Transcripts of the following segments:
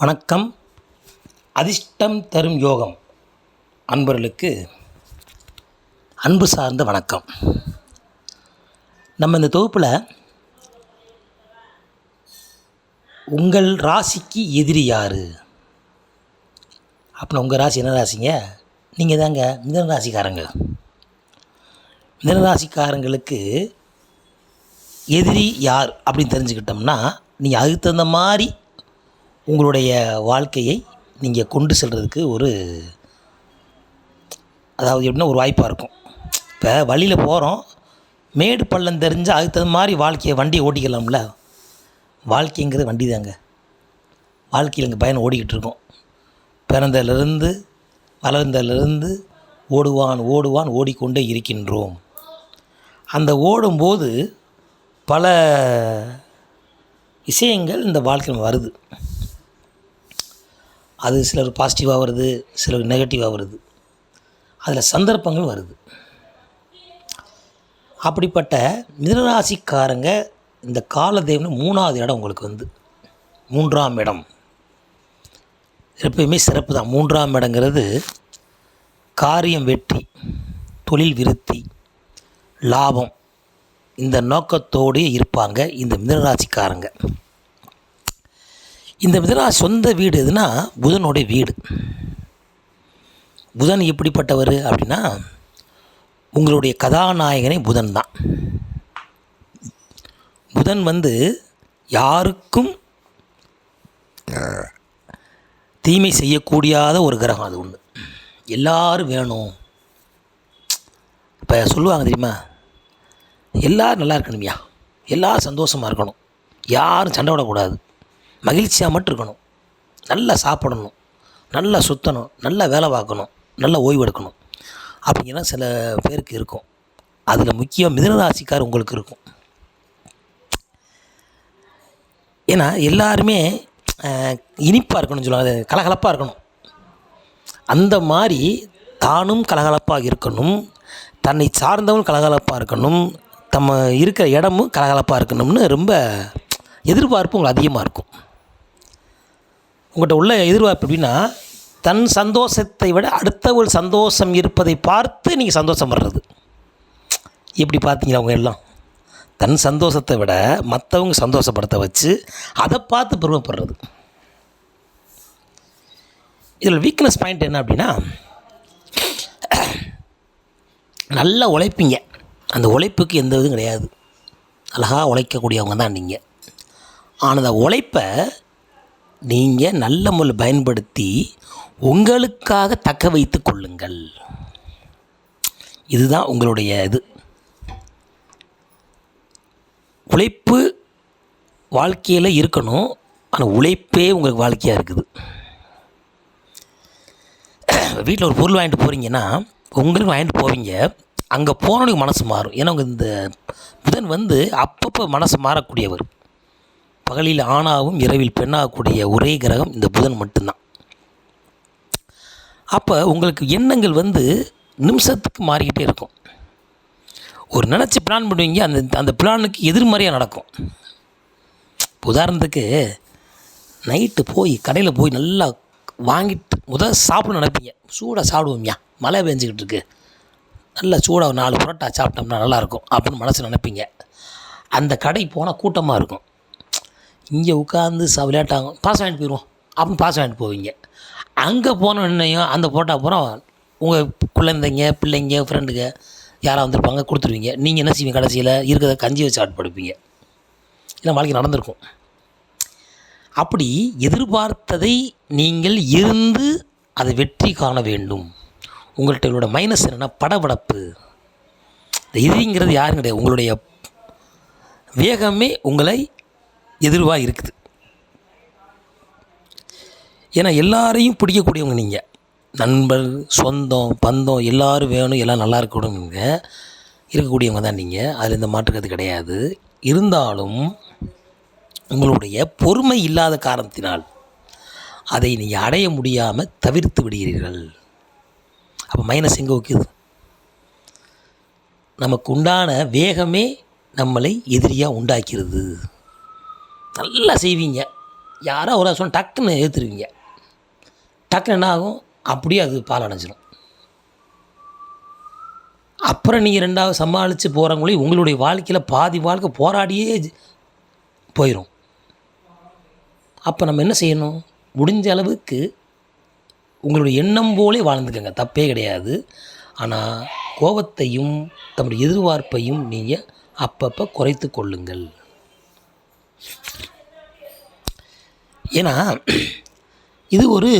வணக்கம். அதிர்ஷ்டம் தரும் யோகம். அன்பர்களுக்கு அன்பு சார்ந்த வணக்கம். நம்ம இந்த தொகுப்பில் உங்கள் ராசிக்கு எதிரி யார்? அப்படின்னா உங்கள் ராசி என்ன ராசிங்க? நீங்கள் தாங்க மிதன ராசிக்காரங்க. மிதன ராசிக்காரங்களுக்கு எதிரி யார் அப்படின்னு தெரிஞ்சுக்கிட்டோம்னா நீங்கள் அதுக்கு தகுந்த மாதிரி உங்களுடைய வாழ்க்கையை நீங்கள் கொண்டு செல்கிறதுக்கு ஒரு அதாவது எப்படின்னா ஒரு வாய்ப்பாக இருக்கும். இப்போ வழியில் போகிறோம் மேடு பள்ளம் தெரிஞ்சு அதுக்கு தகுந்த மாதிரி வாழ்க்கையை வண்டியை ஓட்டிக்கலாம்ல. வாழ்க்கைங்கிறது வண்டி தாங்க வாழ்க்கையில் எங்கள் பயணம் ஓடிக்கிட்டு இருக்கோம். பிறந்ததிலிருந்து வளர்ந்ததிலிருந்து ஓடுவான் ஓடுவான் ஓடிக்கொண்டே இருக்கின்றோம். அந்த ஓடும்போது பல விஷயங்கள் இந்த வாழ்க்கையில் வருது. அது சிலர் பாசிட்டிவாக வருது சிலர் நெகட்டிவாக வருது. அதில் சந்தர்ப்பங்கள் வருது. அப்படிப்பட்ட மிதராசிக்காரங்க இந்த காலதேவனு மூணாவது இடம் உங்களுக்கு வந்து. மூன்றாம் இடம். எப்பயுமே சிறப்பு தான். மூன்றாம் இடங்கிறது காரியம் வெற்றி தொழில் விருத்தி லாபம். இந்த நோக்கத்தோடு இருப்பாங்க இந்த மிதராசிக்காரங்க இந்த மிதனராசி சொந்த வீடு எதுனா புதனுடைய வீடு. புதன் எப்படிப்பட்டவர் அப்படின்னா உங்களுடைய கதாநாயகனே புதன் தான். புதன் வந்து யாருக்கும் தீமை செய்யக்கூடியாத ஒரு கிரகம் அது ஒன்று எல்லாரும் வேணும். இப்போ சொல்லுவாங்க தெரியுமா? எல்லோரும் நல்லா இருக்கணும்யா. எல்லோரும் சந்தோஷமாக இருக்கணும். யாரும் சண்டை விடக்கூடாது மகிழ்ச்சியாக மட்டும் இருக்கணும். நல்லா சாப்பிடணும். நல்லா சுற்றணும் நல்லா வேலை பார்க்கணும். நல்லா ஓய்வெடுக்கணும் அப்படிங்கிற சில பேருக்கு இருக்கும். அதில் முக்கியம் மிதனராசிக்கார் உங்களுக்கு இருக்கும். ஏன்னா எல்லாருமே இனிப்பாக இருக்கணும்னு சொல்லுவாங்க. கலகலப்பாக இருக்கணும். அந்த மாதிரி தானும் கலகலப்பாக இருக்கணும். தன்னை சார்ந்தவன் கலகலப்பாக இருக்கணும். தம்ம இருக்கிற இடமும் கலகலப்பாக இருக்கணும்னு ரொம்ப எதிர்பார்ப்பு உங்களுக்கு அதிகமாக இருக்கும். உங்கள்கிட்ட உள்ள எதிர்பார்ப்பு எப்படின்னா தன் சந்தோஷத்தை விட அடுத்தவள் சந்தோஷம் இருப்பதை பார்த்து நீங்கள் சந்தோஷம் வர்றது. எப்படி பார்த்தீங்களா அவங்க எல்லாம்? தன் சந்தோஷத்தை விட மற்றவங்க சந்தோஷப்படுத்த வச்சு அதை பார்த்து பெருமைப்படுறது. இதில் வீக்னஸ் பாயிண்ட் என்ன அப்படின்னா நல்லா உழைப்பீங்க. அந்த உழைப்புக்கு எந்த இதுவும் கிடையாது. அழகாக உழைக்கக்கூடியவங்க தான் நீங்கள் ஆனால் அந்த உழைப்பை நீங்கள் நல்ல முறையில் பயன்படுத்தி உங்களுக்காக தக்க வைத்து கொள்ளுங்கள். இதுதான் உங்களுடைய இது. உழைப்பு வாழ்க்கையில் இருக்கணும். ஆனால் உழைப்பே உங்களுக்கு வாழ்க்கையாக இருக்குது. வீட்டில் ஒரு பொருள் வாங்கிட்டு போகிறீங்கன்னா உங்களுக்கு வாங்கிட்டு போவீங்க. அங்கே போனவனுக்கு மனசு மாறும். ஏன்னா உங்கள் இந்த புதன் வந்து அப்பப்போ மனசு மாறக்கூடியவர். பகலில் ஆணாகவும் இரவில் பெண்ணாகக்கூடிய ஒரே கிரகம் இந்த புதன் மட்டும்தான். அப்போ உங்களுக்கு எண்ணங்கள் வந்து நிமிஷத்துக்கு மாறிக்கிட்டே இருக்கும். ஒரு நினச்சி பிளான் பண்ணுவீங்க அந்த அந்த பிளானுக்கு எதிர்மறையாக நடக்கும். உதாரணத்துக்கு நைட்டு போய் கடையில் போய் நல்லா வாங்கிட்டு முதல் சாப்பிட நினைப்பீங்க. சூடாக சாப்பிடுவோம்யா மழை பெஞ்சிக்கிட்டு இருக்கு. நல்லா சூடாக நாலு புரோட்டா சாப்பிட்டோம்னா நல்லாயிருக்கும் அப்படின்னு மனசு நினைப்பீங்க. அந்த கடை போனால் கூட்டமாக இருக்கும். இங்கே உட்காந்து ச விளையாட்டாகும் பாஸ் வாங்கிட்டு போயிடுவோம் அப்படின்னு பாஸ் வாங்கிட்டு போவீங்க. அங்கே போன உடனேயும் அந்த போட்டால் அப்புறம் உங்கள் குழந்தைங்க பிள்ளைங்க ஃப்ரெண்டுங்க யாராக வந்திருப்பாங்க கொடுத்துருவீங்க. நீங்கள் என்ன செய்வீங்க கடைசியில்? இருக்கிறத கஞ்சி வச்சு ஆட் படுப்பீங்க. இல்லை வாழ்க்கை நடந்திருக்கும். அப்படி எதிர்பார்த்ததை நீங்கள் இருந்து அதை வெற்றி காண வேண்டும். உங்கள்கிட்ட உங்களோட மைனஸ் என்னென்னா படபடப்பு. இந்த இதுங்கிறது யாரும் கிடையாது. உங்களுடைய வேகமே உங்களை எதிர்வாக இருக்குது. ஏன்னா எல்லாரையும் பிடிக்கக்கூடியவங்க நீங்கள் நண்பர் சொந்தம் பந்தம் எல்லோரும் வேணும் எல்லாம் நல்லா இருக்கணுங்க இருக்கக்கூடியவங்க தான் நீங்கள் அதில் இந்த மாற்றுக்கிறது கிடையாது. இருந்தாலும் உங்களுடைய பொறுமை இல்லாத காரணத்தினால் அதை நீங்கள் அடைய முடியாமல் தவிர்த்து விடுகிறீர்கள். அப்போ மைனஸ் எங்கே வைக்குது? நமக்கு உண்டான வேகமே நம்மளை எதிரியாக உண்டாக்கிறது. நல்லா செய்வீங்க. யாரோ ஒரு சொன்ன டக்குன்னு ஏற்றுருவீங்க டக்குன்னு என்ன ஆகும்? அப்படியே அது பால் அடைஞ்சிடும் அப்புறம் நீங்கள் ரெண்டாவது சமாளித்து போகிறவங்களையும் உங்களுடைய வாழ்க்கையில் பாதி வாழ்க்கை போராடியே போயிடும் அப்போ நம்ம என்ன செய்யணும்? முடிஞ்ச அளவுக்கு உங்களுடைய எண்ணம் போலே வாழ்ந்துக்கங்க. தப்பே கிடையாது. ஆனால் கோபத்தையும் தம்முடைய எதிர்பார்ப்பையும் நீங்கள் அப்பப்போ குறைத்து கொள்ளுங்கள். ஏன்னா இது ஒரு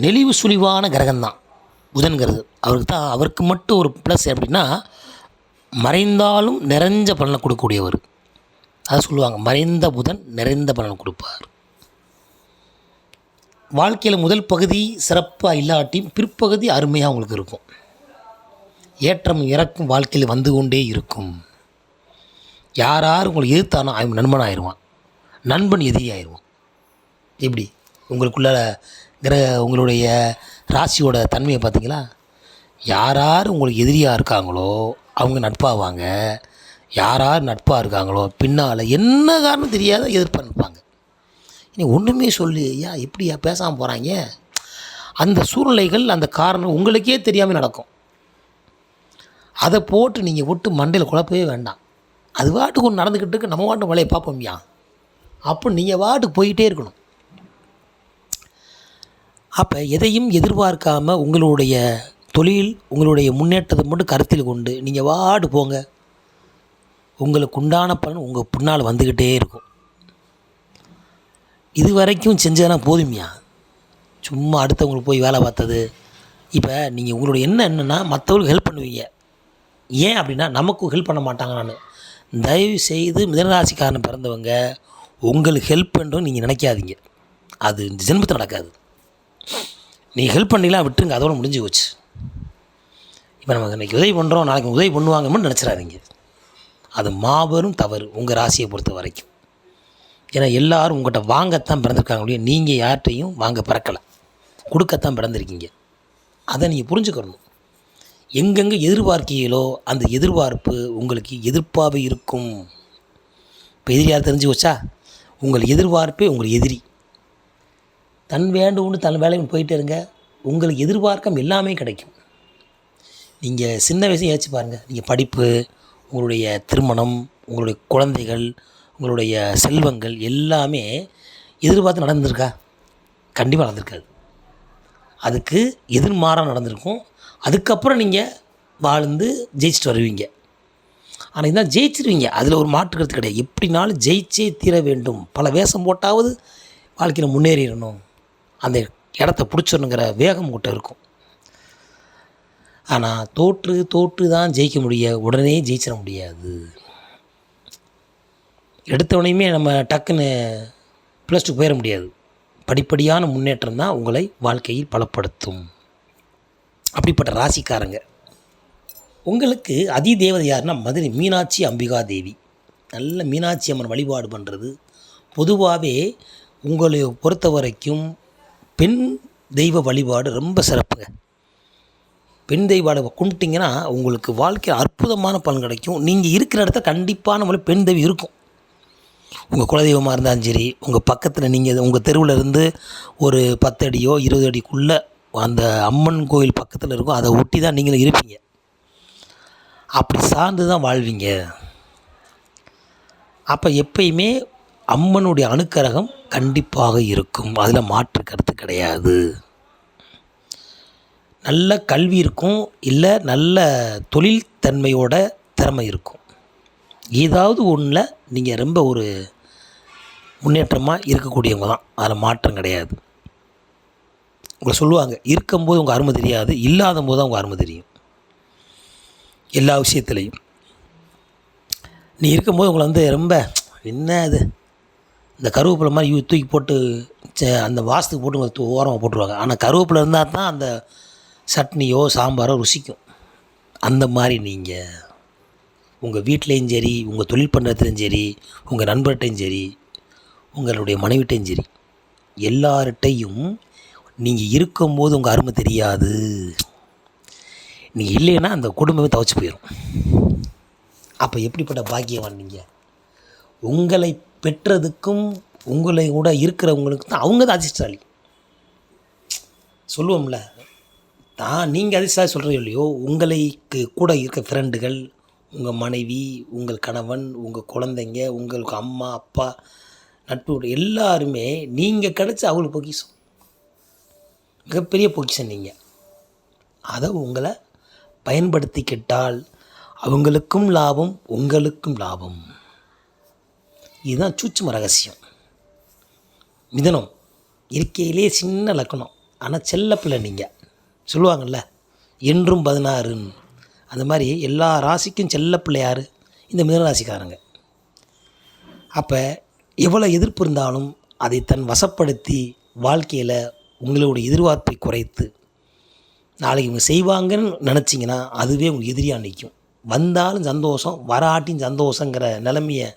நெளிவு சுழிவான கிரகம்தான். புதன்கிறது. அவருக்கு தான் அவருக்கு மட்டும் ஒரு ப்ளஸ் எப்படின்னா மறைந்தாலும் நிறைஞ்ச பலனை கொடுக்கக்கூடியவர். அதை சொல்லுவாங்க மறைந்த புதன் நிறைந்த பலனை கொடுப்பார். வாழ்க்கையில் முதல் பகுதி சிறப்பாக இல்லாட்டியும் பிற்பகுதி அருமையாக உங்களுக்கு இருக்கும். ஏற்றம் இறக்கும் வாழ்க்கையில் வந்து கொண்டே இருக்கும். யார் யார் உங்களை எதிர்த்தானோ அவன் நண்பன் ஆயிடுவான் நண்பன் எதிரி ஆயிடுவான் எப்படி? உங்களுக்குள்ள கிரக உங்களுடைய ராசியோட தன்மையை பார்த்தீங்களா? யார் யார் உங்களுக்கு எதிரியாக இருக்காங்களோ அவங்க நட்பாவாங்க. யார் யார் நட்பாக இருக்காங்களோ பின்னால் என்ன காரணம் தெரியாத எதிர்ப்பாக நிற்பாங்க. இனி ஒன்றுமே சொல்லி ஐயா எப்படியா பேசாமல் போகிறாங்க அந்த சூழ்நிலைகள் அந்த காரணம் உங்களுக்கே தெரியாமல் நடக்கும். அதை போட்டு நீங்கள் விட்டு மண்டையில் குழப்பவே வேண்டாம். அது வாட்டுக்கு ஒன்று நடந்துக்கிட்டு இருக்கு நம்ம வாட்டு வேலையை பார்ப்போம்யா அப்போ நீங்கள் வாட்டுக்கு போயிட்டே இருக்கணும். அப்போ எதையும் எதிர்பார்க்காமல் உங்களுடைய தொழில் உங்களுடைய முன்னேற்றத்தை மட்டும் கருத்தில் கொண்டு நீங்கள் வாடு போங்க. உங்களுக்கு உண்டான பலன் உங்கள் பின்னால் வந்துக்கிட்டே இருக்கும். இது வரைக்கும் செஞ்சதுனா போதுமையா சும்மா அடுத்தவங்களுக்கு போய் வேலை பார்த்தது. இப்போ நீங்கள் உங்களுடைய எண்ணம் என்னென்னா மற்றவங்களுக்கு ஹெல்ப் பண்ணுவீங்க. ஏன் அப்படின்னா நமக்கும் ஹெல்ப் பண்ண மாட்டாங்க நான். தயவு செய்து மிதனராசிக்காரன் பிறந்தவங்க உங்களுக்கு ஹெல்ப் பண்ணுறோம் நீங்கள் நினைக்காதீங்க. அது இந்த ஜென்மத்தில் நடக்காது. நீங்கள் ஹெல்ப் பண்ணிலாம் விட்டுருங்க அதோட முடிஞ்சு போச்சு. இப்போ நமக்கு இன்றைக்கி உதவி பண்ணுறோம் நாளைக்கு உதவி பண்ணுவாங்கன்னு நினச்சிடாதீங்க. அது மாபெரும் தவறு உங்கள் ராசியை பொறுத்த வரைக்கும். ஏன்னா எல்லாரும் உங்கள்கிட்ட வாங்கத்தான் பிறந்திருக்காங்க இல்லையா நீங்கள் யார்கிட்டையும் வாங்க பிறக்கலை. கொடுக்கத்தான் பிறந்திருக்கீங்க. அதை நீங்கள் புரிஞ்சுக்கணும். எங்கெங்கே எதிர்பார்க்கீங்களோ அந்த எதிர்பார்ப்பு உங்களுக்கு எதிர்ப்பாகவே இருக்கும். இப்போ எதிரியார் தெரிஞ்சு வச்சா உங்கள் எதிர்பார்ப்பே உங்கள் எதிரி. தன் வேண்டும்னு தன் வேலைக்கு போயிட்டு இருங்க. உங்களுக்கு எதிர்பார்க்கம் எல்லாமே கிடைக்கும். நீங்கள் சின்ன வயசு ஏச்சு பாருங்கள் நீங்கள் படிப்பு உங்களுடைய திருமணம் உங்களுடைய குழந்தைகள் உங்களுடைய செல்வங்கள் எல்லாமே எதிர்பார்த்து நடந்திருக்கா? கண்டிப்பாக நடந்திருக்காது. அதுக்கு எதிர்மாறாக நடந்திருக்கும். அதுக்கப்புறம் நீங்கள் வாழ்ந்து ஜெயிச்சுட்டு வருவீங்க. ஆனால் இதான் ஜெயிச்சிருவீங்க. அதில் ஒரு மாற்று கருத்து கிடையாது. எப்படினாலும் ஜெயிச்சே தீர வேண்டும். பல வேஷம் போட்டாவது வாழ்க்கையில் முன்னேறிடணும். அந்த இடத்த பிடிச்சிடணுங்கிற வேகம் உங்கள்கிட்ட இருக்கும். ஆனால் தோற்று தோற்று தான் ஜெயிக்க முடிய உடனே ஜெயிச்சிட முடியாது. எடுத்தவனையுமே நம்ம டக்குன்னு ப்ளஸ் டூ போயிட முடியாது. படிப்படியான முன்னேற்றம் தான் உங்களை வாழ்க்கையில் பலப்படுத்தும். அப்படிப்பட்ட ராசிக்காரங்க. உங்களுக்கு அதி தேவதை யாருன்னா மதுரை மீனாட்சி அம்பிகா தேவி. நல்ல மீனாட்சி அம்மன் வழிபாடு பண்ணுறது பொதுவாகவே உங்களை பொறுத்த வரைக்கும் பெண் தெய்வ வழிபாடு ரொம்ப சிறப்புங்க. பெண் தெய்வாடை கும்பிட்டிங்கன்னா உங்களுக்கு வாழ்க்கையில் அற்புதமான பலன் கிடைக்கும். நீங்கள் இருக்கிற இடத்த கண்டிப்பான முறையில் பெண் தெய்வம் இருக்கும். உங்கள் குலதெய்வமாக இருந்தாலும் சரி உங்கள் பக்கத்தில் நீங்கள் உங்கள் தெருவில் இருந்து ஒரு பத்து அடியோ இருபது அடிக்குள்ளே அந்த அம்மன் கோயில் பக்கத்தில் இருக்கும் அதை ஒட்டி தான் நீங்களும் இருப்பீங்க. அப்படி சார்ந்து தான் வாழ்வீங்க. அப்போ எப்பயுமே அம்மனுடைய அணுக்கரகம் கண்டிப்பாக இருக்கும். அதில் மாற்று கருத்து கிடையாது. நல்ல கல்வி இருக்கும் இல்லை நல்ல தொழில் தன்மையோட திறமை இருக்கும். ஏதாவது ஒன்றில் நீங்கள் ரொம்ப ஒரு முன்னேற்றமாக இருக்கக்கூடியவங்க தான் அதில் மாற்றம் கிடையாது. உங்களை சொல்லுவாங்க இருக்கும்போது உங்கள் அருமை தெரியாது இல்லாத போது தான் உங்கள் அருமை தெரியும். எல்லா விஷயத்துலேயும். நீ இருக்கும்போது உங்களை வந்து ரொம்ப என்ன இது? இந்த கருவேப்பிலை மாதிரி யூ தூக்கி போட்டு அந்த வாசத்துக்கு போட்டு தூ- ஓரமாக போட்டுருவாங்க. ஆனால் கருவேப்பிலை இருந்தால் தான் அந்த சட்னியோ சாம்பாரோ ருசிக்கும். அந்த மாதிரி நீங்கள் உங்கள் வீட்லேயும் சரி உங்கள் தொழில் பண்ணுறதுலையும் சரி உங்கள் நண்பர்கிட்டையும் சரி உங்களுடைய மனைவிட்டையும் சரி எல்லார்கிட்டையும் நீங்கள் இருக்கும்போது உங்கள் அருமை தெரியாது. நீங்கள் இல்லைன்னா அந்த குடும்பமே துவச்சி போயிடும் அப்போ எப்படிப்பட்ட பாக்கியவான் நீங்கள் உங்களை பெற்றதுக்கும் உங்களை கூட இருக்கிறவங்களுக்கு தான் அவங்க தான் அதிர்ஷ்டசாலி. சொல்லுவோம்ல தான் நீங்கள் அதிர்ஷ்டசாலி சொல்கிறீங்க இல்லையோ உங்களுக்கு கூட இருக்க ஃப்ரெண்டுகள் உங்கள் மனைவி உங்கள் கணவன் உங்கள் குழந்தைங்க உங்களுக்கு அம்மா அப்பா நட்பு எல்லாருமே நீங்கள் கிடைச்ச அவங்களுக்கு பொக்கிசம் மிகப்பெரிய பொக்கிஷன் நீங்கள் அதை உங்களை பயன்படுத்திக்கிட்டால் அவங்களுக்கும் லாபம் உங்களுக்கும் லாபம். இதுதான் சூட்சும ரகசியம். மிதனம். இருக்கையிலே சின்ன லக்கணம். ஆனால் செல்லப்பிள்ளை நீங்கள் சொல்லுவாங்கள்ல என்றும் பதினாறுன்னு அந்த மாதிரி எல்லா ராசிக்கும் செல்லப்பிள்ளை யார்? இந்த மிதன ராசிக்காரங்க அப்போ எவ்வளோ எதிர்ப்பு இருந்தாலும் அதை தன் வசப்படுத்தி வாழ்க்கையில் உங்களுடைய எதிர்பார்ப்பை குறைத்து நாளைக்கு இவங்க செய்வாங்கன்னு நினச்சிங்கன்னா அதுவே உங்களுக்கு எதிரியாக நிற்கும் வந்தாலும் சந்தோஷம் வராட்டியும் சந்தோஷங்கிற நிலைமையை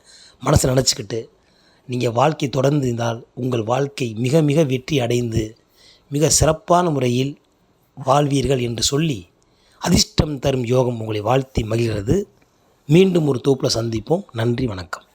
மனசில் நினச்சிக்கிட்டு நீங்கள் வாழ்க்கை தொடர்ந்து இருந்தால் உங்கள் வாழ்க்கை மிக மிக வெற்றி அடைந்து மிக சிறப்பான முறையில் வாழ்வீர்கள் என்று சொல்லி அதிர்ஷ்டம் தரும் யோகம் உங்களை வாழ்த்தி மகிழ்கிறது. மீண்டும் ஒரு தோப்பில் சந்திப்போம். நன்றி வணக்கம்.